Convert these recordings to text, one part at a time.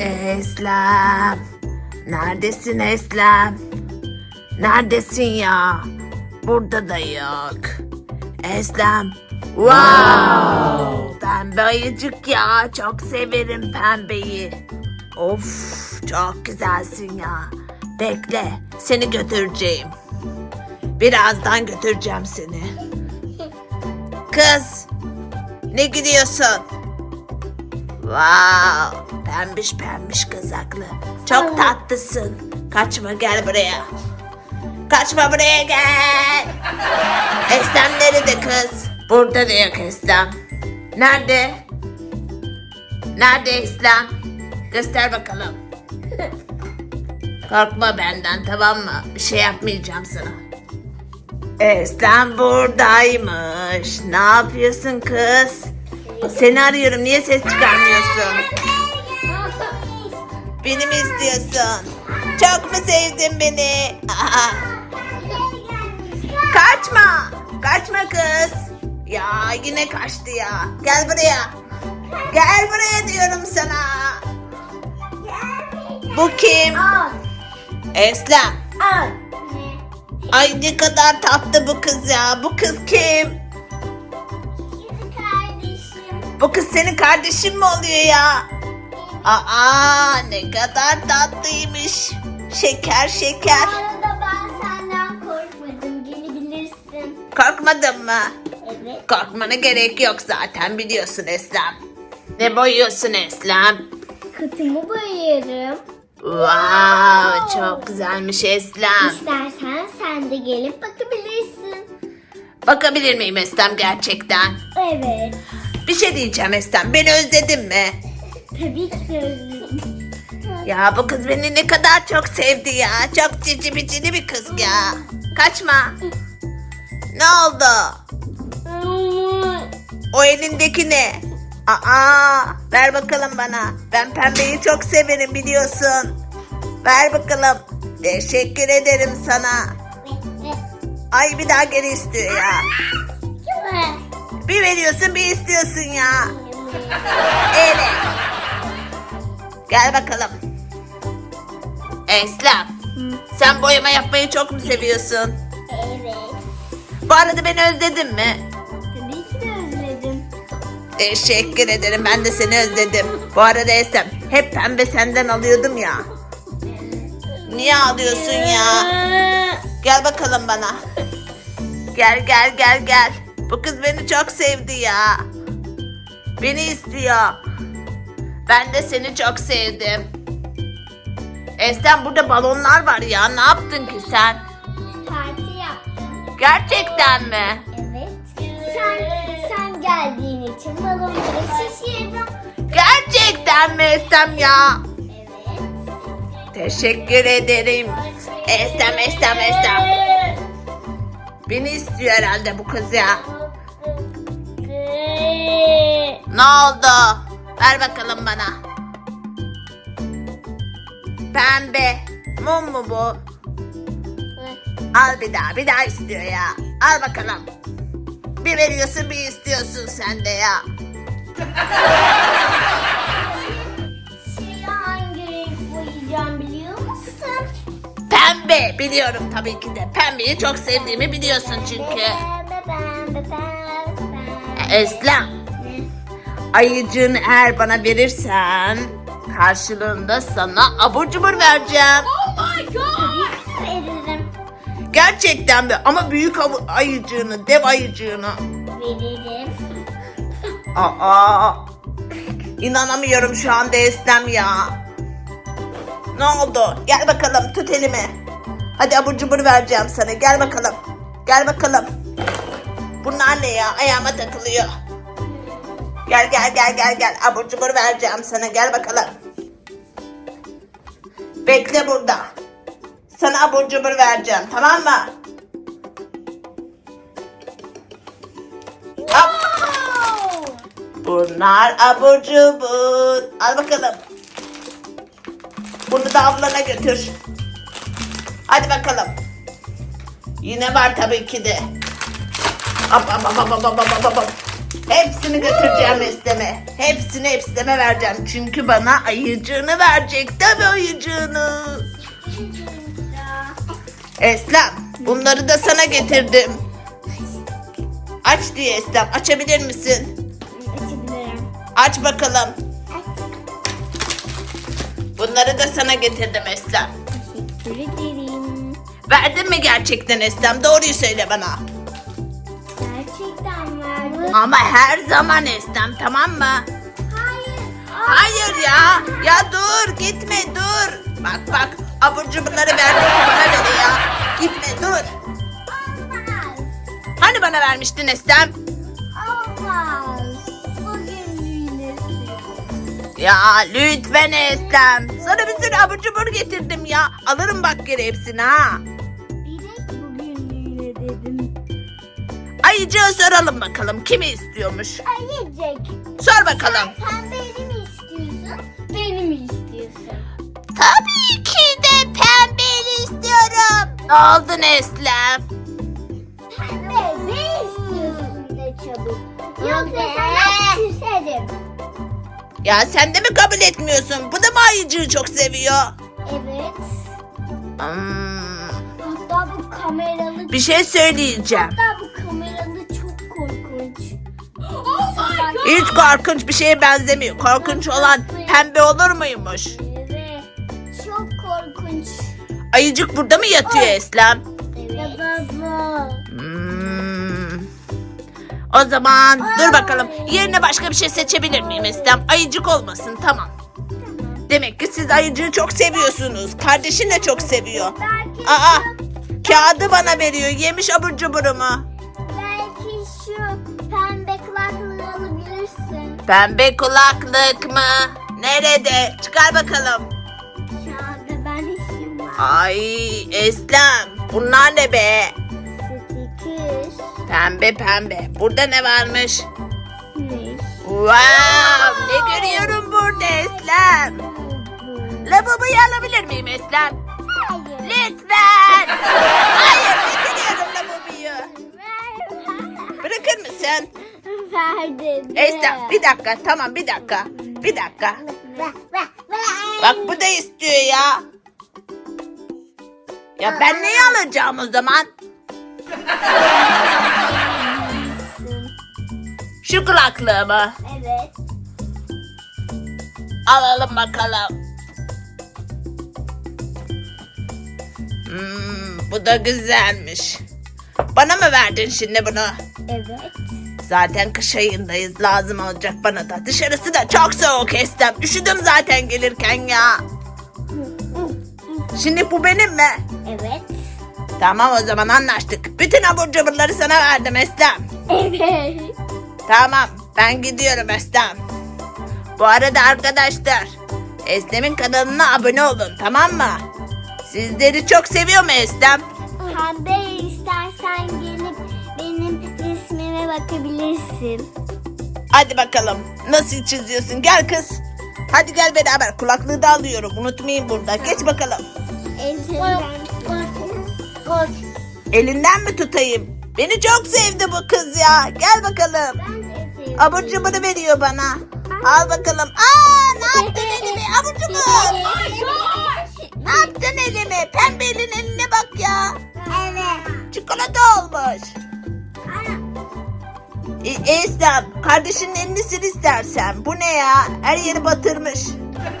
Eslem. Neredesin Eslem? Neredesin ya? Burada da yok. Eslem. Wow. Pembe ayıcık ya. Çok severim pembeyi. Of çok güzelsin ya. Bekle seni götüreceğim. Birazdan götüreceğim seni. Kız ne gidiyorsun? Wow, pembiş pembiş kızaklı. Çok tatlısın. Kaçma gel buraya. Kaçma buraya gel. Eslem nerede kız? Burada da yok Eslem. Nerede? Nerede Eslem? Göster bakalım. Korkma benden tamam mı? Bir şey yapmayacağım sana. Eslem buradaymış. Ne yapıyorsun kız? Seni arıyorum. Niye ses çıkarmıyorsun? Beni mi istiyorsun? Çok mu sevdin beni? Kaçma. Kaçma kız. Ya yine kaçtı ya. Gel buraya. Gel buraya diyorum sana. Bu kim? Eslem. Ay ne kadar tatlı bu kız ya. Bu kız kim? Bu kız senin kardeşin mi oluyor ya? Aa ne kadar tatlıymış. Şeker şeker. Bu arada ben senden korkmadım. Gelebilirsin. Korkmadın mı? Evet. Korkmana gerek yok zaten biliyorsun Eslem. Ne boyuyorsun Eslem? Kutumu boyarım. Wow çok güzelmiş Eslem. İstersen sen de gelip bakabilirsin. Bakabilir miyim Eslem gerçekten? Evet. Bir şey diyeceğim Eslem. Beni özledin mi? Tabii ki özledim. Ya bu kız beni ne kadar çok sevdi ya. Çok cici bicili bir kız ya. Kaçma. Ne oldu? O elindeki ne? Aa, ver bakalım bana. Ben pembeyi çok severim biliyorsun. Ver bakalım. Teşekkür ederim sana. Ay bir daha geri istiyor ya. Bir veriyorsun bir istiyorsun ya. Evet. Gel bakalım. Eslem. Sen boyama yapmayı çok mu seviyorsun? Evet. Bu arada beni özledin mi? Tabii ki de özledim. Teşekkür ederim. Ben de seni özledim. Bu arada Eslem hep pembe senden alıyordum ya. Niye alıyorsun ya? Gel bakalım bana. Gel gel gel gel. Bu kız beni çok sevdi ya. Beni istiyor. Ben de seni çok sevdim. Eslem burada balonlar var ya. Ne yaptın ki sen? Parti yaptım. Gerçekten mi? Evet. Sen sen geldiğin için balonları şişirdim. Gerçekten mi Eslem ya? Evet. Teşekkür ederim. Estem estem estem. Beni istiyor herhalde bu kız ya. Ne oldu? Ver bakalım bana. Pembe. Mum mu bu? Al bir daha bir daha istiyor ya. Al bakalım. Bir veriyorsun bir istiyorsun sen de ya. Şeyi hangi renk boyayacağım biliyor musun? Pembe biliyorum tabii ki de. Pembeyi çok sevdiğimi biliyorsun çünkü. Eslem. Ayıcığını eğer bana verirsen karşılığında sana abur cubur vereceğim. Oh my god. Veririm. Gerçekten mi? Ama büyük avu- ayıcığını, dev ayıcığını. Veririm. Aa, inanamıyorum şu anda Eslem ya. Ne oldu? Gel bakalım tut elimi. Hadi abur cubur vereceğim sana. Gel bakalım. Gel bakalım. Bunlar ne ya? Ayağıma takılıyor. Gel gel gel gel gel. Abur cubur vereceğim sana. Gel bakalım. Bekle burada. Sana abur cubur vereceğim. Tamam mı? Hop. Bunlar abur cubur. Al bakalım. Bunu da ablana götür. Hadi bakalım. Yine var tabii ki de. Hop hop hop hop hop hop hop. Hepsini götüreceğim Eslem'e. Hepsini Eslem'e vereceğim. Çünkü bana ayıcığını verecek. Tabii ayıcığını. Eslem bunları da sana getirdim. Aç diye Eslem. Açabilir misin? Açabilirim. Aç bakalım. Bunları da sana getirdim Eslem. Teşekkür ederim. Verdin mi gerçekten Eslem? Doğruyu söyle bana. Ama her zaman Eslem tamam mı? Hayır. Hayır ya. Ya dur gitme dur. Bak bak abur cuburları verdi bana ver ya. Gitme dur. Olmaz. Hani bana vermiştin Eslem? Olmaz. Bugün iğnesi. Ya lütfen Eslem. Sana bir sürü abur cubur getirdim ya. Alırım bak geri hepsini ha. Ayıcığa soralım bakalım kimi istiyormuş. Ayıcık. Sor bakalım. Pembeli mi istiyorsun? Beni mi istiyorsun? Tabii ki de pembeli istiyorum. Ne oldu Eslem? Pembe ne istiyorsun de çabuk. Yoksa sana küserim. Ya sen de mi kabul etmiyorsun? Bu da mı ayıcığı çok seviyor? Evet. Hmm, Hatta bu kameralı bir şey söyleyeceğim. Hatta korkunç. Hiç korkunç bir şeye benzemiyor. Korkunç olan pembe olur muymuş? Evet. Çok korkunç. Ayıcık burada mı yatıyor Eslem? Evet. baba. Hmm. O zaman dur bakalım. Yerine başka bir şey seçebilir miyim Eslem? Ayıcık olmasın tamam. Demek ki siz ayıcığı çok seviyorsunuz. Kardeşin de çok seviyor. Belki Aa kağıdı bana veriyor. Yemiş abur cuburumu. Pembe kulaklık mı? Nerede? Çıkar bakalım. Kağıda ben işim var. Ay Eslem bunlar ne be? Sticker. Pembe pembe. Burada ne varmış? Ne? Wow ne görüyorum burada Eslem? Lavaboyu alabilir miyim Eslem? Hayır. Lütfen. Hayır getiriyorum lavaboyu. Bırakır mısın? Verdim. Eslem bir dakika tamam bir dakika. Bir dakika. Bak bu da istiyor ya. Ya ben neyi alacağım o zaman? Şu kulaklığı mı? Evet. Alalım bakalım. Hmm, bu da güzelmiş. Bana mı verdin şimdi bunu? Evet. Zaten kış ayındayız. Lazım olacak bana da. Dışarısı da çok soğuk Estem. Üşüdüm zaten gelirken ya. Şimdi bu benim mi? Evet. Tamam o zaman anlaştık. Bütün abur cuburları sana verdim Estem. Evet. Tamam ben gidiyorum Estem. Bu arada arkadaşlar Estem'in kanalına abone olun tamam mı? Sizleri çok seviyor mu Estem? Pembe istersen bakabilirsin. Hadi bakalım nasıl çiziyorsun gel kız. Hadi gel beraber kulaklığı da alıyorum unutmayın burada geç bakalım. Elinden. Elinden mi tutayım? Beni çok sevdi bu kız ya. Gel bakalım. Abur cuburu veriyor bana. Al bakalım. Aa ne yaptın elime? Abur cubur. Ne yaptın elime? Pembe elin eline bak ya. Evet. Çikolata olmuş. E, Estem kardeşinin elini sil istersen. Bu ne ya? Her yeri batırmış.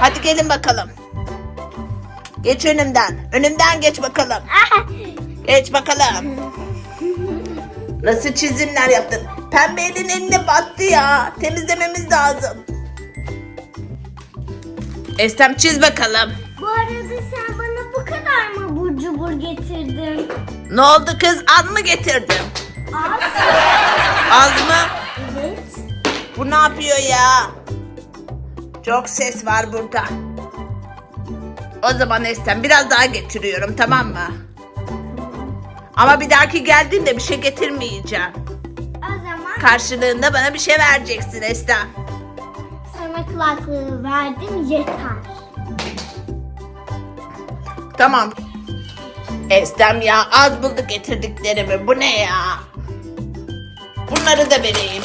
Hadi gelin bakalım. Geç önümden. Önümden geç bakalım. Geç bakalım. Nasıl çizimler yaptın? Pembe elin eline battı ya. Temizlememiz lazım. Estem çiz bakalım. Bu arada sen bana bu kadar mı burcu cubur getirdin? Ne oldu kız? Az mı getirdim? Az. Az mı? Evet. Bu ne yapıyor ya? Çok ses var burada. O zaman Estem biraz daha getiriyorum tamam mı? Ama bir dahaki geldiğinde bir şey getirmeyeceğim. O zaman Karşılığında bana bir şey vereceksin Estem. sana kulaklığı verdim yeter. Tamam. Estem ya az bulduk getirdiklerimi. Bu ne ya? Bunları da vereyim.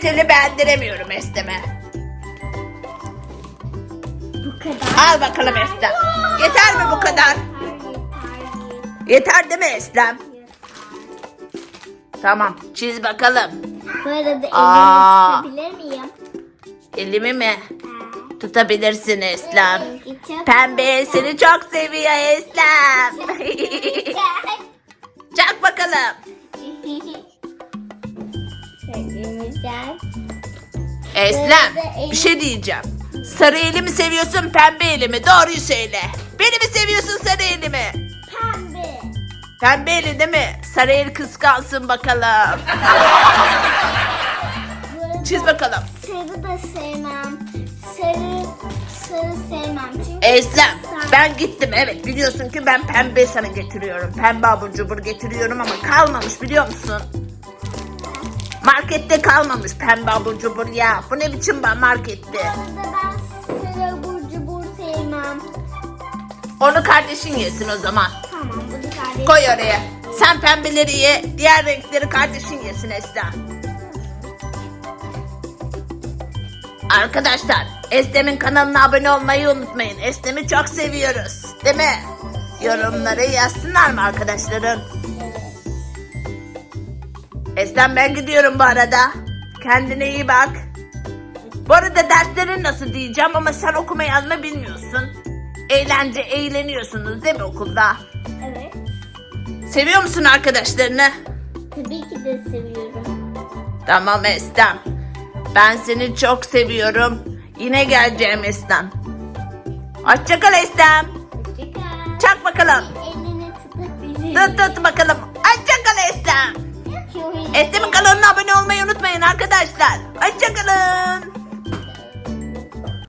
Türlü beğendiremiyorum Estem'e. Bu kadar. Al bakalım Estem. Yeter mi bu kadar? Yeter değil mi Estem? Tamam çiz bakalım. Bu arada elimi Aa. tutabilir miyim? Elimi mi? Tutabilirsin çok Pembe seni çok seviyor Eslem. Çak bakalım. Güzel. Eslem bir şey diyeceğim. Sarı eli mi seviyorsun pembe eli mi? Doğruyu söyle. Beni mi seviyorsun sarı eli mi? Pembe. Pembe eli değil mi? Sarı el kıskansın bakalım. Çiz bakalım. Sarı da sevmem. Sevmem. Çünkü sarı- ben gittim evet biliyorsun ki ben pembe sana getiriyorum. Pembe abur cubur getiriyorum ama kalmamış biliyor musun? Markette kalmamış pembe abur cubur ya. Bu ne biçim arada ben sarı burcu bur sevmem. Onu kardeşin yesin o zaman. Tamam bunu kardeşim. Koy oraya. Sen pembeleri ye, diğer renkleri kardeşin yesin Eslem. Arkadaşlar, Eslem'in kanalına abone olmayı unutmayın. Eslem'i çok seviyoruz. Değil mi? Yorumları yazsınlar mı arkadaşların? Eslem ben gidiyorum bu arada. Kendine iyi bak. Bu arada derslerin nasıl diyeceğim ama sen okuma yazma bilmiyorsun. Eğlence, eğleniyorsunuz değil mi okulda? Evet. Seviyor musun arkadaşlarını? Tabii ki de seviyorum. Tamam Estem. Ben seni çok seviyorum. Yine geleceğim Estem. Hoşçakal Estem. Hoşçakal. Çak bakalım. Elini tutabilirim. Tut tut bakalım. Hoşçakal Estem. Estem'in kanalına abone olmayı unutmayın arkadaşlar. Hoşçakalın.